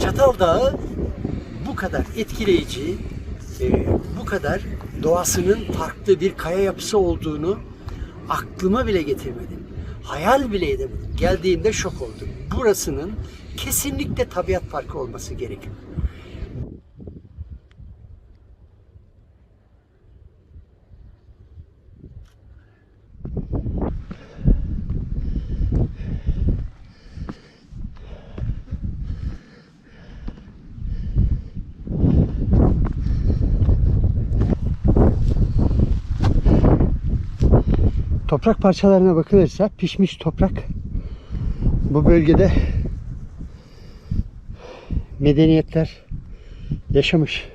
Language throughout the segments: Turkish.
Çatal Dağı bu kadar etkileyici, e, bu kadar doğasının farklı bir kaya yapısı olduğunu aklıma bile getirmedim. Hayal bile edemedim. Geldiğimde şok oldum. Burasının kesinlikle tabiat parkı olması gerekiyor. Toprak parçalarına bakılırsa pişmiş toprak bu bölgede medeniyetler yaşamış.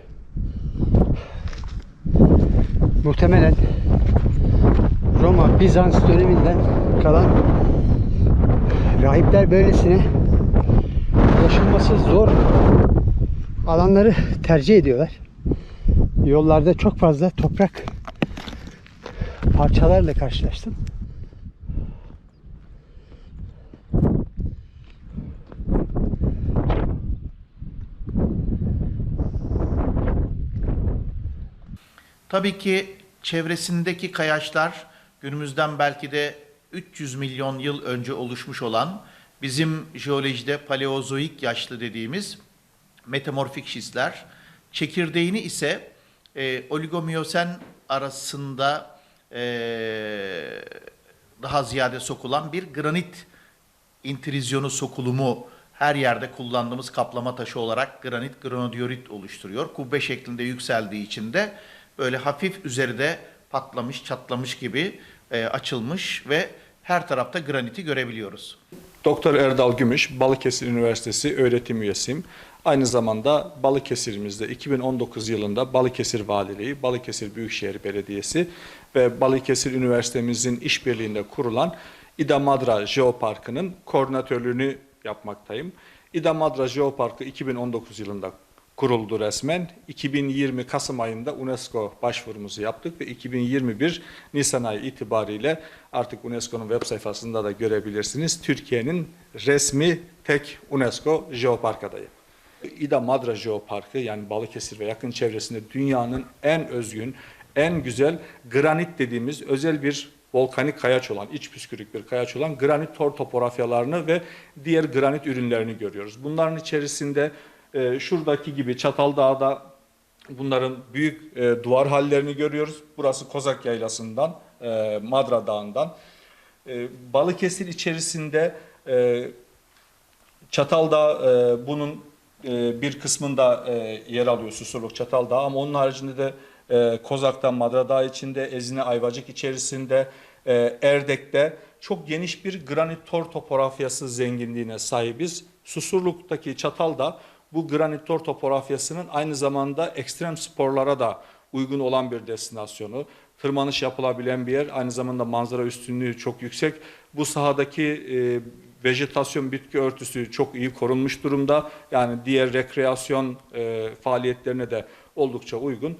Muhtemelen Roma, Bizans döneminden kalan rahipler böylesine ulaşılması zor alanları tercih ediyorlar. Yollarda çok fazla toprak parçalarla karşılaştım. Tabii ki çevresindeki kayaçlar günümüzden belki de 300 milyon yıl önce oluşmuş olan bizim jeolojide paleozoik yaşlı dediğimiz metamorfik şistler. Çekirdeğini ise e, oligomiyosen arasında e, daha ziyade sokulan bir granit intrizyonu sokulumu her yerde kullandığımız kaplama taşı olarak granit granodiorit oluşturuyor. Kubbe şeklinde yükseldiği için de böyle hafif üzerinde patlamış, çatlamış gibi e, açılmış ve her tarafta graniti görebiliyoruz. Doktor Erdal Gümüş, Balıkesir Üniversitesi öğretim üyesiyim. Aynı zamanda Balıkesir'imizde 2019 yılında Balıkesir Valiliği, Balıkesir Büyükşehir Belediyesi ve Balıkesir Üniversitemizin işbirliğinde kurulan İda Madra Jeoparkı'nın koordinatörlüğünü yapmaktayım. İda Madra Jeoparkı 2019 yılında kuruldu resmen. 2020 Kasım ayında UNESCO başvurumuzu yaptık ve 2021 Nisan ayı itibariyle artık UNESCO'nun web sayfasında da görebilirsiniz. Türkiye'nin resmi tek UNESCO jeopark adayı. İda Madra Jeoparkı yani Balıkesir ve yakın çevresinde dünyanın en özgün, en güzel granit dediğimiz özel bir volkanik kayaç olan, iç püskürük bir kayaç olan granit tor topografyalarını ve diğer granit ürünlerini görüyoruz. Bunların içerisinde e, şuradaki gibi Çataldağ'da bunların büyük e, duvar hallerini görüyoruz. Burası Kozak Yaylası'ndan, e, Madra Dağı'ndan. E, Balıkesir içerisinde e, Çataldağ e, bunun e, bir kısmında e, yer alıyor Susurluk Çataldağ ama onun haricinde de e, Kozak'tan Madra Dağı içinde, Ezine Ayvacık içerisinde, e, Erdek'te çok geniş bir granit tor topografyası zenginliğine sahibiz. Susurluk'taki Çatalda bu granit tor topografyasının aynı zamanda ekstrem sporlara da uygun olan bir destinasyonu. Tırmanış yapılabilen bir yer, aynı zamanda manzara üstünlüğü çok yüksek. Bu sahadaki e, vejetasyon bitki örtüsü çok iyi korunmuş durumda. Yani diğer rekreasyon e, faaliyetlerine de oldukça uygun.